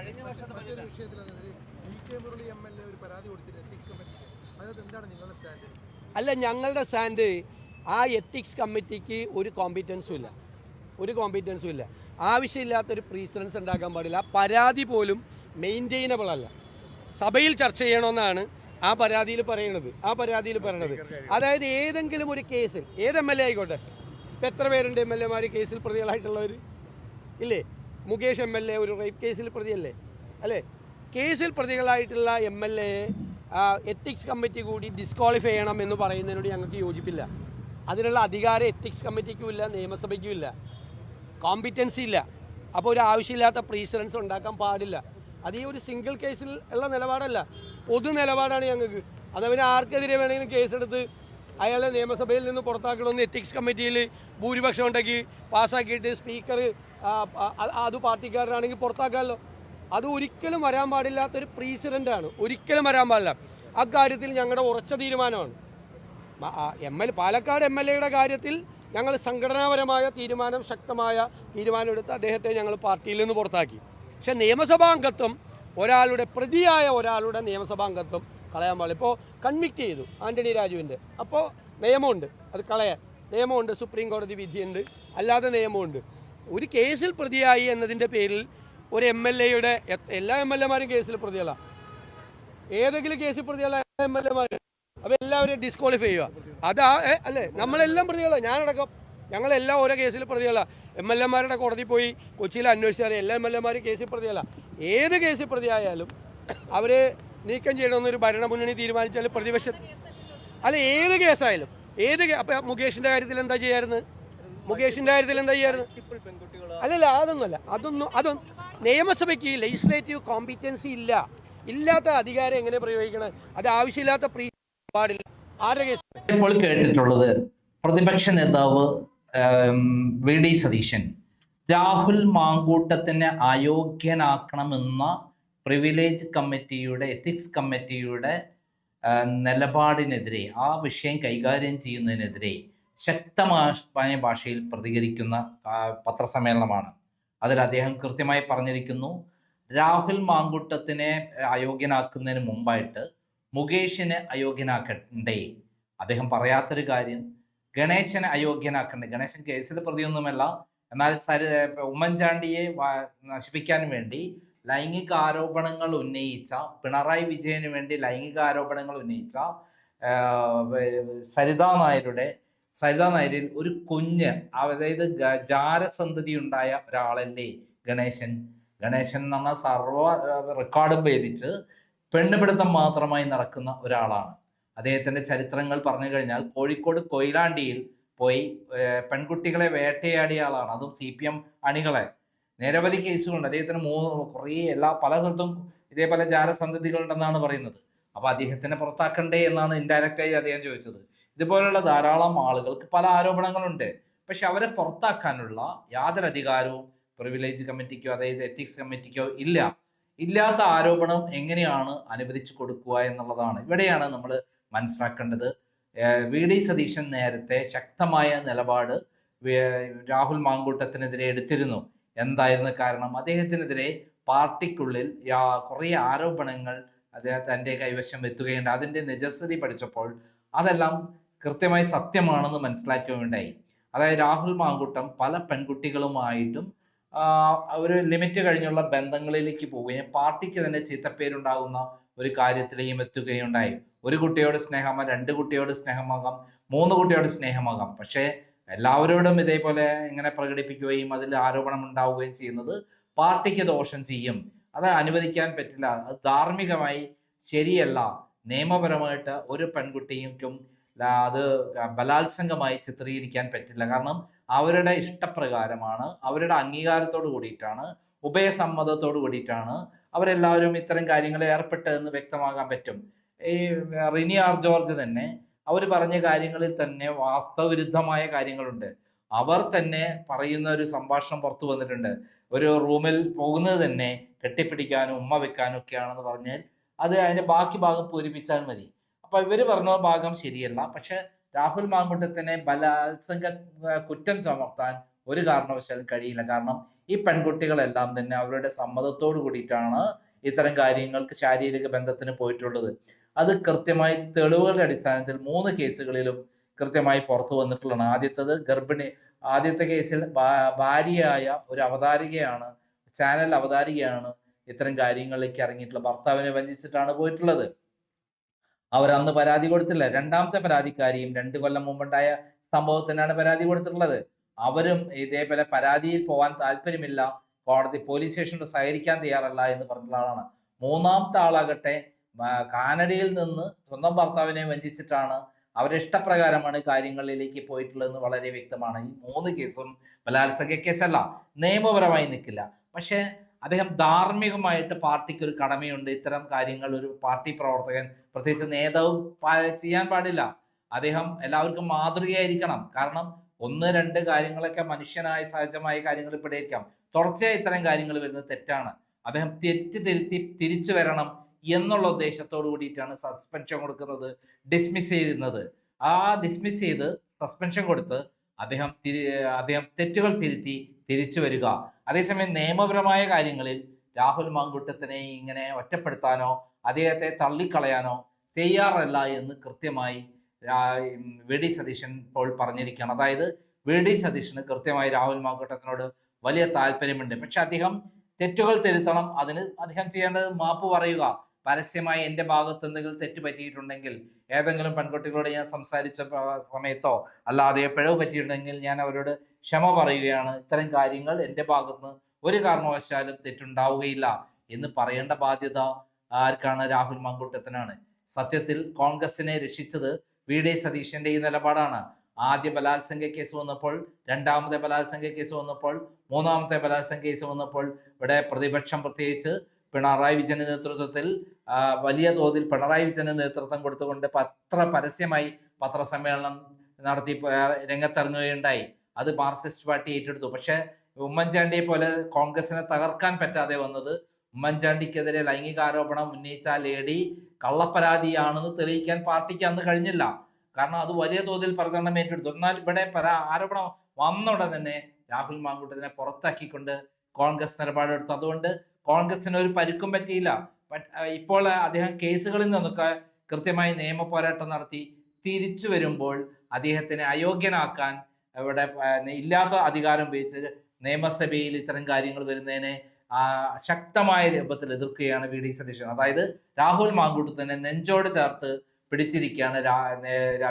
കഴിഞ്ഞ വർഷത്തെ വിഷയത്തിൽ D K Murali M L A ഒരു പരാതി കൊടുത്തിട്ട് എത്തിക്സ് കമ്മിറ്റിക്ക് അതിനകത്ത് എന്താണ് നിങ്ങളുടെ സ്റ്റാൻഡ് അല്ല ഞങ്ങളുടെ സ്റ്റാൻഡ് ആ എത്തിക്സ് കമ്മിറ്റിക്ക് ഒരു കോമ്പിറ്റൻസും ഇല്ല. ഒരു കോമ്പിറ്റൻസും ഇല്ല. ആവശ്യമില്ലാത്തൊരു പ്രീസിഡൻസ് ഉണ്ടാക്കാൻ പാടില്ല. ആ പരാതി പോലും മെയിന്റെയിനബിൾ അല്ല. സഭയിൽ ചർച്ച ചെയ്യണമെന്നാണ് ആ പരാതിയിൽ പറയണത്. ആ പരാതിയിൽ പറയണത്. അതായത് ഏതെങ്കിലും ഒരു കേസിൽ ഏത് എം എൽ എ ആയിക്കോട്ടെ? ഇപ്പം എത്ര പേരുണ്ട് എം എൽ എമാർ കേസിൽ പ്രതികളായിട്ടുള്ളവർ ഇല്ലേ? മുകേഷ് എം എൽ എ ഒരു റേപ്പ് കേസിൽ പ്രതിയല്ലേ? അല്ലേ? കേസിൽ പ്രതികളായിട്ടുള്ള M L A ethics committee കൂടി ഡിസ്ക്വാളിഫൈ ചെയ്യണം എന്ന് പറയുന്നതിനോട് ഞങ്ങൾക്ക് യോജിപ്പില്ല. അതിനുള്ള അധികാരം എത്തിക്സ് കമ്മിറ്റിക്കും ഇല്ല നിയമസഭയ്ക്കും ഇല്ല. കോമ്പിറ്റൻസി ഇല്ല. അപ്പോൾ ഒരു ആവശ്യമില്ലാത്ത പ്രീസിഡൻസ് ഉണ്ടാക്കാൻ പാടില്ല. അത് ഈ ഒരു സിംഗിൾ കേസിൽ ഉള്ള നിലപാടല്ല. പൊതു നിലപാടാണ് ഞങ്ങൾക്ക്. അത് അവന് ആർക്കെതിരെ വേണമെങ്കിലും കേസെടുത്ത് അയാളെ നിയമസഭയിൽ നിന്ന് പുറത്താക്കണമെന്ന് എത്തിക്സ് കമ്മിറ്റിയിൽ ഭൂരിപക്ഷം ഉണ്ടെങ്കിൽ പാസ്സാക്കിയിട്ട് സ്പീക്കർ അത് പാർട്ടിക്കാരനാണെങ്കിൽ പുറത്താക്കാമല്ലോ. അത് ഒരിക്കലും വരാൻ പാടില്ലാത്തൊരു പ്രീസിഡന്റാണ് ഒരിക്കലും വരാൻ പാടില്ല. അക്കാര്യത്തിൽ ഞങ്ങളുടെ ഉറച്ച തീരുമാനമാണ്. M L Palakkad M L എയുടെ കാര്യത്തിൽ ഞങ്ങൾ സംഘടനാപരമായ തീരുമാനം ശക്തമായ തീരുമാനമെടുത്ത് അദ്ദേഹത്തെ ഞങ്ങൾ പാർട്ടിയിൽ നിന്ന് പുറത്താക്കി. പക്ഷേ നിയമസഭാ അംഗത്വം ഒരാളുടെ പ്രതിയായ ഒരാളുടെ നിയമസഭാ അംഗത്വം കളയാൻ പാടില്ല. ഇപ്പോൾ കൺവിക്റ്റ് ചെയ്തു ആന്റണി രാജുവിന്റെ അപ്പോൾ നിയമമുണ്ട്. അത് കളയാൻ. നിയമമുണ്ട് സുപ്രീം കോടതി വിധിയുണ്ട്. അല്ലാതെ നിയമമുണ്ട്. ഒരു കേസിൽ പ്രതിയായി എന്നതിന്റെ പേരിൽ ഒരു എം എൽ എയുടെ എല്ലാ എം എൽ എമാരും കേസിൽ പ്രതിയല്ല. ഏതെങ്കിലും കേസിൽ പ്രതികളായ എം എൽ എമാർ അവരെല്ലാവരും ഡിസ്ക്വാളിഫൈ ചെയ്യുക. അതാ അല്ലേ? നമ്മളെല്ലാം പ്രതികളാണ് ഞാനടക്കം. ഞങ്ങളെല്ലാം ഓരോ കേസിൽ പ്രതികളാണ് എം എൽ എമാരുടെ കോടതി പോയി കൊച്ചിയിൽ അന്വേഷിച്ചാൽ എല്ലാ എം എൽ എമാരും കേസിൽ പ്രതികളാണ് ഏത് കേസിൽ പ്രതിയായാലും അവരെ നീക്കം ചെയ്യണമെന്നൊരു ഭരണമുന്നണി തീരുമാനിച്ചാൽ പ്രതിപക്ഷ അല്ല ഏത് കേസായാലും ഏത് അപ്പൊ മുകേഷിന്റെ കാര്യത്തിൽ എന്താ ചെയ്യായിരുന്നു? മുകേഷിന്റെ കാര്യത്തിൽ എന്താ ചെയ്യായിരുന്നു? അല്ലല്ല അതൊന്നുമല്ല. അതൊന്നും അതൊന്നും നിയമസഭയ്ക്ക് ലെജിസ്ലേറ്റീവ് കോമ്പിറ്റൻസി ഇല്ല. ഇല്ലാത്ത അധികാരം എങ്ങനെ പ്രയോഗിക്കണം? അത് ആവശ്യമില്ലാത്ത പ്രീ പാടില്ല. ആരുടെ കേസ്? ഇപ്പോൾ കേട്ടിട്ടുള്ളത് പ്രതിപക്ഷ നേതാവ് വി. ഡി. സതീശൻ. രാഹുൽ മാങ്കൂട്ടത്തിനെ അയോഗ്യനാക്കണമെന്ന പ്രിവിലേജ് കമ്മിറ്റിയുടെ എത്തിക്സ് കമ്മിറ്റിയുടെ നിലപാടിനെതിരെ ആ വിഷയം കൈകാര്യം ചെയ്യുന്നതിനെതിരെ ശക്തമായ ഭാഷയിൽ പ്രതികരിക്കുന്ന പത്രസമ്മേളനമാണ്. അതിൽ അദ്ദേഹം കൃത്യമായി പറഞ്ഞിരിക്കുന്നു രാഹുൽ മാങ്കുട്ടത്തിനെ അയോഗ്യനാക്കുന്നതിന് മുമ്പായിട്ട് മുകേഷിനെ അയോഗ്യനാക്കണ്ടേ? അദ്ദേഹം പറയാത്തൊരു കാര്യം ഗണേശനെ അയോഗ്യനാക്കണ്ടേ? ഗണേശൻ കേസിൽ പ്രതിയൊന്നുമല്ല. എന്നാൽ സരി ഉമ്മൻചാണ്ടിയെ നശിപ്പിക്കാൻ വേണ്ടി ലൈംഗിക ആരോപണങ്ങൾ ഉന്നയിച്ച പിണറായി വിജയന് വേണ്ടി ലൈംഗിക ആരോപണങ്ങൾ ഉന്നയിച്ച സരിതാ നായരുടെ സരിതാ നായരിൽ ഒരു കുഞ്ഞ് അതായത് ജാരസന്ധതി ഉണ്ടായ ഒരാളല്ലേ ഗണേശൻ? ഗണേശൻ എന്ന് പറഞ്ഞാൽ സർവ റെക്കോർഡും ഭേദിച്ച് പെണ്ണുപിടുത്തം മാത്രമായി നടക്കുന്ന ഒരാളാണ്. അദ്ദേഹത്തിന്റെ ചരിത്രങ്ങൾ പറഞ്ഞു കഴിഞ്ഞാൽ കോഴിക്കോട് കൊയിലാണ്ടിയിൽ പോയി പെൺകുട്ടികളെ വേട്ടയാടിയ ആളാണ്. അതും സി പി എം അണികളെ. നിരവധി കേസുകളുണ്ട്. അദ്ദേഹത്തിന് മൂന്ന് കുറേ എല്ലാ പല സ്ഥലത്തും ഇതേപോലെ ജാലസന്ധതികളുണ്ടെന്നാണ് പറയുന്നത്. അപ്പോൾ അദ്ദേഹത്തിനെ പുറത്താക്കണ്ടേ എന്നാണ് ഇൻഡയറക്റ്റായി അദ്ദേഹം ചോദിച്ചത്. ഇതുപോലുള്ള ധാരാളം ആളുകൾക്ക് പല ആരോപണങ്ങളുണ്ട്. പക്ഷെ അവരെ പുറത്താക്കാനുള്ള യാതൊരു അധികാരവും പ്രിവിലേജ് കമ്മിറ്റിക്കോ അതായത് എത്തിക്സ് കമ്മിറ്റിക്കോ ഇല്ല. ഇല്ലാത്ത ആരോപണം എങ്ങനെയാണ് അനുവദിച്ചു കൊടുക്കുക എന്നുള്ളതാണ്. ഇവിടെയാണ് നമ്മൾ മനസ്സിലാക്കേണ്ടത്. വി ഡി സതീശൻ നേരത്തെ ശക്തമായ നിലപാട് രാഹുൽ മാങ്കൂട്ടത്തിനെതിരെ എടുത്തിരുന്നു. എന്തായിരുന്നു കാരണം? അദ്ദേഹത്തിനെതിരെ പാർട്ടിക്കുള്ളിൽ കുറേ ആരോപണങ്ങൾ അദ്ദേഹം തന്റെ കൈവശം എത്തുകയുണ്ട് അതിന്റെ നിജസ്ഥിതി പഠിച്ചപ്പോൾ അതെല്ലാം കൃത്യമായി സത്യമാണെന്ന് മനസ്സിലാക്കുകയുണ്ടായി. അതായത് രാഹുൽ മാങ്കുട്ടം പല പെൺകുട്ടികളുമായിട്ടും ഒരു ലിമിറ്റ് കഴിഞ്ഞുള്ള ബന്ധങ്ങളിലേക്ക് പോവുകയും പാർട്ടിക്ക് തന്നെ ചീത്തപ്പേരുണ്ടാകുന്ന ഒരു കാര്യത്തിലേയും എത്തുകയുണ്ടായി. ഒരു കുട്ടിയോട് സ്നേഹമാകാം രണ്ട് കുട്ടിയോട് സ്നേഹമാകാം മൂന്ന് കുട്ടിയോട് സ്നേഹമാകാം. പക്ഷേ എല്ലാവരോടും ഇതേപോലെ ഇങ്ങനെ പ്രകടിപ്പിക്കുകയും അതിൽ ആരോപണം ഉണ്ടാവുകയും ചെയ്യുന്നത് പാർട്ടിക്ക് ദോഷം ചെയ്യും. അത് അനുവദിക്കാൻ പറ്റില്ല. അത് ധാർമ്മികമായി ശരിയല്ല. നിയമപരമായിട്ട് ഒരു പെൺകുട്ടിക്കും അത് ബലാത്സംഗമായി ചിത്രീകരിക്കാൻ പറ്റില്ല. കാരണം അവരുടെ ഇഷ്ടപ്രകാരമാണ്. അവരുടെ അംഗീകാരത്തോട് കൂടിയിട്ടാണ്. ഉഭയസമ്മതത്തോട് കൂടിയിട്ടാണ് അവരെല്ലാവരും ഇത്തരം കാര്യങ്ങളിൽ ഏർപ്പെട്ടതെന്ന് വ്യക്തമാകാൻ പറ്റും. ഈ റിനി ആർ ജോർജ് തന്നെ അവർ പറഞ്ഞ കാര്യങ്ങളിൽ തന്നെ വാസ്തവവിരുദ്ധമായ കാര്യങ്ങളുണ്ട്. അവർ തന്നെ പറയുന്ന ഒരു സംഭാഷണം പുറത്തു വന്നിട്ടുണ്ട്. ഒരു റൂമിൽ പോകുന്നത് തന്നെ കെട്ടിപ്പിടിക്കാനും ഉമ്മ വെക്കാനും ഒക്കെയാണെന്ന് പറഞ്ഞാൽ അത് അതിന്റെ ബാക്കി ഭാഗം പൂരിപ്പിച്ചാൽ മതി. അപ്പൊ ഇവർ പറഞ്ഞ ഭാഗം ശരിയല്ല. പക്ഷെ രാഹുൽ മാങ്കുട്ടത്തിനെ ബലാത്സംഗ കുറ്റം ചമർത്താൻ ഒരു കാരണവശാലും കഴിയില്ല. കാരണം ഈ പെൺകുട്ടികളെല്ലാം തന്നെ അവരുടെ സമ്മതത്തോട് കൂടിയിട്ടാണ് ഇത്തരം കാര്യങ്ങൾക്ക് ശാരീരിക ബന്ധത്തിന് പോയിട്ടുള്ളത്. അത് കൃത്യമായി തെളിവുകളുടെ അടിസ്ഥാനത്തിൽ മൂന്ന് കേസുകളിലും കൃത്യമായി പുറത്തു വന്നിട്ടുള്ളതാണ്. ആദ്യത്തത് ഗർഭിണി ആദ്യത്തെ കേസിൽ ഭാര്യയായ ഒരു അവതാരികയാണ് ചാനൽ അവതാരികയാണ് ഇത്തരം കാര്യങ്ങളിലേക്ക് ഇറങ്ങിയിട്ടുള്ളത്. ഭർത്താവിനെ വഞ്ചിച്ചിട്ടാണ് പോയിട്ടുള്ളത്. അവർ അന്ന് പരാതി കൊടുത്തില്ല. രണ്ടാമത്തെ പരാതിക്കാരിയും രണ്ട് കൊല്ലം മുമ്പുണ്ടായ സംഭവത്തിനാണ് പരാതി കൊടുത്തിട്ടുള്ളത്. അവരും ഇതേപോലെ പരാതിയിൽ പോകാൻ താല്പര്യമില്ല. കോടതി പോലീസ് സ്റ്റേഷനോട് സഹകരിക്കാൻ തയ്യാറല്ല എന്ന് പറഞ്ഞിട്ടുള്ള ആളാണ്. മൂന്നാമത്തെ ആളാകട്ടെ കാനഡയിൽ നിന്ന് സ്വന്തം ഭർത്താവിനെ വഞ്ചിച്ചിട്ടാണ് അവരുടെ ഇഷ്ടപ്രകാരമാണ് കാര്യങ്ങളിലേക്ക് പോയിട്ടുള്ളതെന്ന് വളരെ വ്യക്തമാണ്. ഈ മൂന്ന് കേസും ബലാത്സംഗ കേസല്ല നിയമപരമായി നിൽക്കില്ല. പക്ഷേ അദ്ദേഹം ധാർമ്മികമായിട്ട് പാർട്ടിക്ക് ഒരു കടമയുണ്ട്. ഇത്തരം കാര്യങ്ങൾ ഒരു പാർട്ടി പ്രവർത്തകൻ പ്രത്യേകിച്ച് നേതാവ് ചെയ്യാൻ പാടില്ല. അദ്ദേഹം എല്ലാവർക്കും മാതൃകയായിരിക്കണം. കാരണം ഒന്ന് രണ്ട് കാര്യങ്ങളൊക്കെ മനുഷ്യനായ സഹജമായ കാര്യങ്ങൾ ഇപ്പോഴേക്കാം തുടർച്ചയായി ഇത്തരം കാര്യങ്ങൾ വരുന്നത് തെറ്റാണ്. അദ്ദേഹം തെറ്റ് തിരുത്തി തിരിച്ചു വരണം എന്നുള്ള ഉദ്ദേശത്തോടു കൂടിയിട്ടാണ് സസ്പെൻഷൻ കൊടുക്കുന്നത് ഡിസ്മിസ് ചെയ്യുന്നത് ആ ഡിസ്മിസ് ചെയ്ത് സസ്പെൻഷൻ കൊടുത്ത് അദ്ദേഹം തിരി അദ്ദേഹം തെറ്റുകൾ തിരുത്തി തിരിച്ചു വരിക. അതേസമയം നിയമപരമായ കാര്യങ്ങളിൽ രാഹുൽ മാങ്കുട്ടത്തിനെ ഇങ്ങനെ ഒറ്റപ്പെടുത്താനോ അദ്ദേഹത്തെ തള്ളിക്കളയാനോ തയ്യാറല്ല എന്ന് കൃത്യമായി വി ഡി സതീശൻ ഇപ്പോൾ പറഞ്ഞിരിക്കുകയാണ്. അതായത് വി ഡി സതീശന് കൃത്യമായി രാഹുൽ മാങ്കുട്ടത്തിനോട് വലിയ താല്പര്യമുണ്ട്. പക്ഷെ അദ്ദേഹം തെറ്റുകൾ തിരുത്തണം. അതിന് അദ്ദേഹം ചെയ്യേണ്ടത് മാപ്പ് പറയുക. പരസ്യമായി എന്റെ ഭാഗത്ത് എന്തെങ്കിലും തെറ്റ് പറ്റിയിട്ടുണ്ടെങ്കിൽ ഏതെങ്കിലും പെൺകുട്ടികളോട് ഞാൻ സംസാരിച്ച സമയത്തോ അല്ലാതെ പിഴവ് പറ്റിയിട്ടുണ്ടെങ്കിൽ ഞാൻ അവരോട് ക്ഷമ പറയുകയാണ്. ഇത്തരം കാര്യങ്ങൾ എന്റെ ഭാഗത്ത് ഒരു കാരണവശാലും തെറ്റുണ്ടാവുകയില്ല എന്ന് പറയേണ്ട ബാധ്യത ആർക്കാണ്? രാഹുൽ മങ്കൂട്ടത്തിനാണ്. സത്യത്തിൽ കോൺഗ്രസിനെ രക്ഷിച്ചത് വി. ഡി. സതീശന്റെ ഈ നിലപാടാണ്. ആദ്യ ബലാത്സംഗ കേസ് വന്നപ്പോൾ രണ്ടാമത്തെ ബലാത്സംഗ കേസ് വന്നപ്പോൾ മൂന്നാമത്തെ ബലാത്സംഗ കേസ് വന്നപ്പോൾ ഇവിടെ പ്രതിപക്ഷം പ്രത്യേകിച്ച് പിണറായി വിജയന്റെ നേതൃത്വത്തിൽ വലിയ തോതിൽ പിണറായി വിജയന്റെ നേതൃത്വം കൊടുത്തുകൊണ്ട് പത്ര പരസ്യമായി പത്രസമ്മേളനം നടത്തി രംഗത്തിറങ്ങുകയുണ്ടായി. അത് മാർക്സിസ്റ്റ് പാർട്ടി ഏറ്റെടുത്തു. പക്ഷെ ഉമ്മൻചാണ്ടിയെ പോലെ കോൺഗ്രസിനെ തകർക്കാൻ പറ്റാതെ വന്നത് ഉമ്മൻചാണ്ടിക്കെതിരെ ലൈംഗികാരോപണം ഉന്നയിച്ച ലേഡി കള്ളപ്പരാതിയാണെന്ന് തെളിയിക്കാൻ പാർട്ടിക്ക് അന്ന് കഴിഞ്ഞില്ല. കാരണം അത് വലിയ തോതിൽ പ്രചരണം ഏറ്റെടുത്തു. എന്നാൽ ഇവിടെ പരാ ആരോപണം വന്ന തന്നെ രാഹുൽ മാങ്കൂട്ടത്തിനെ പുറത്താക്കിക്കൊണ്ട് കോൺഗ്രസ് നിലപാടെടുത്തു അതുകൊണ്ട് കോൺഗ്രസിന് ഒരു പരുക്കും പറ്റിയില്ല. ഇപ്പോൾ അദ്ദേഹം കേസുകളിൽ നിന്നൊക്കെ കൃത്യമായി നിയമ പോരാട്ടം നടത്തി തിരിച്ചു വരുമ്പോൾ അദ്ദേഹത്തിനെ അയോഗ്യനാക്കാൻ ഇവിടെ ഇല്ലാത്ത അധികാരം ഉപയോഗിച്ച് നിയമസഭയിൽ ഇത്തരം കാര്യങ്ങൾ വരുന്നതിനെ ശക്തമായ രൂപത്തിൽ എതിർക്കുകയാണ് വി. ഡി. സതീശൻ. അതായത് രാഹുൽ മാങ്കൂട്ടത്തിനെ നെഞ്ചോട് ചേർത്ത് പിടിച്ചിരിക്കുകയാണ്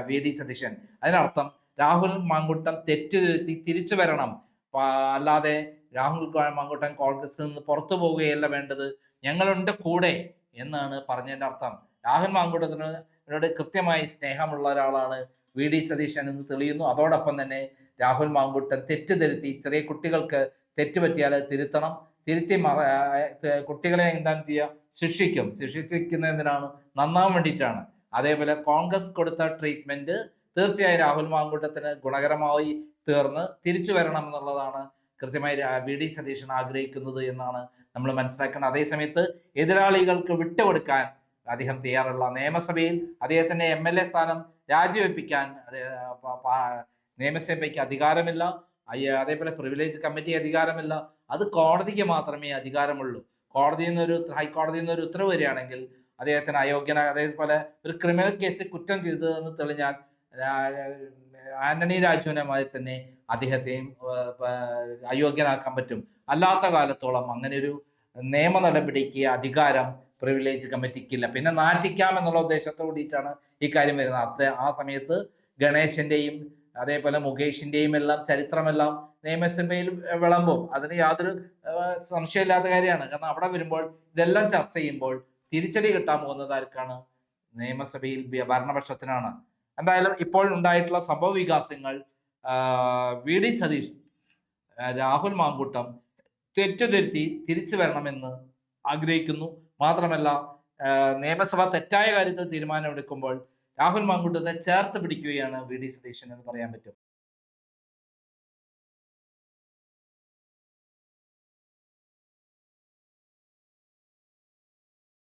വി. ഡി. സതീശൻ. അതിനർത്ഥം രാഹുൽ മാങ്കൂട്ടം തെറ്റ് തിരിച്ചു വരണം അല്ലാതെ രാഹുൽ മാങ്കൂട്ടൻ കോൺഗ്രസിൽ നിന്ന് പുറത്തു പോവുകയല്ല വേണ്ടത്. ഞങ്ങളുണ്ട് കൂടെ എന്നാണ് പറഞ്ഞതിന്റെ അർത്ഥം. രാഹുൽ മാങ്കൂട്ടത്തിനോട് കൃത്യമായി സ്നേഹമുള്ള ഒരാളാണ് വി. ഡി. സതീശൻ എന്ന് തെളിയുന്നു. അതോടൊപ്പം തന്നെ രാഹുൽ മാങ്കൂട്ടൻ തെറ്റുതിരുത്തി ചെറിയ കുട്ടികൾക്ക് തെറ്റുപറ്റിയാൽ തിരുത്തണം. തിരുത്തി മറ കുട്ടികളെ എന്താണ് ചെയ്യുക? ശിക്ഷിക്കും. ശിക്ഷിച്ചിരിക്കുന്നതിനാണ് നന്നാവാൻ വേണ്ടിയിട്ടാണ്. അതേപോലെ കോൺഗ്രസ് കൊടുത്ത ട്രീറ്റ്മെന്റ് തീർച്ചയായും രാഹുൽ മാങ്കൂട്ടത്തിന് ഗുണകരമായി തീർന്ന് തിരിച്ചു വരണം എന്നുള്ളതാണ് കൃത്യമായി വി ഡി സതീശൻ ആഗ്രഹിക്കുന്നത് എന്നാണ് നമ്മൾ മനസ്സിലാക്കേണ്ടത്. അതേസമയത്ത് എതിരാളികൾക്ക് വിട്ടുകൊടുക്കാൻ അദ്ദേഹം തയ്യാറല്ല. നിയമസഭയിൽ അദ്ദേഹത്തിന്റെ എം എൽ എ സ്ഥാനം രാജിവെപ്പിക്കാൻ നിയമസഭയ്ക്ക് അധികാരമില്ല. അതേപോലെ പ്രിവിലേജ് കമ്മിറ്റി അധികാരമില്ല. അത് കോടതിക്ക് മാത്രമേ അധികാരമുള്ളൂ. കോടതിയിൽ നിന്നൊരു ഹൈക്കോടതിയിൽ നിന്നൊരു ഉത്തരവ് വരികയാണെങ്കിൽ അദ്ദേഹത്തിന് അയോഗ്യന അതേപോലെ ഒരു ക്രിമിനൽ കേസ് കുറ്റം ചെയ്തതെന്ന് തെളിഞ്ഞാൽ ആന്റണി രാജുവിനെ മാതിരി തന്നെ അദ്ദേഹത്തെയും അയോഗ്യനാക്കാൻ പറ്റും. അല്ലാത്ത കാലത്തോളം അങ്ങനെ ഒരു നിയമ നടപടിക്ക് അധികാരം പ്രിവിലേജ് കമ്മിറ്റിക്കില്ല പിന്നെ നാറ്റിക്കാം എന്നുള്ള ഉദ്ദേശത്തോടു കൂടിയിട്ടാണ് ഈ കാര്യം വരുന്നത്. അത് ആ സമയത്ത് ഗണേശന്റെയും അതേപോലെ മുകേഷിന്റെയും എല്ലാം ചരിത്രമെല്ലാം നിയമസഭയിൽ വിളമ്പും. അതിന് യാതൊരു സംശയമില്ലാത്ത കാര്യമാണ്. കാരണം അവിടെ വരുമ്പോൾ ഇതെല്ലാം ചർച്ച ചെയ്യുമ്പോൾ തിരിച്ചടി കിട്ടാൻ പോകുന്നത് ആർക്കാണ്? നിയമസഭയിൽ ഭരണപക്ഷത്തിനാണ്. എന്തായാലും ഇപ്പോൾ ഉണ്ടായിട്ടുള്ള സംഭവ വികാസങ്ങൾ വി ഡി സതീഷ് രാഹുൽ മാങ്കൂട്ടം തെറ്റുതിരുത്തി തിരിച്ചു വരണമെന്ന് ആഗ്രഹിക്കുന്നു. മാത്രമല്ല നിയമസഭ തെറ്റായ കാര്യത്തിൽ തീരുമാനമെടുക്കുമ്പോൾ രാഹുൽ മാങ്കൂട്ടത്തെ ചേർത്ത് പിടിക്കുകയാണ് വി ഡി സതീശൻ എന്ന് പറയാൻ പറ്റും.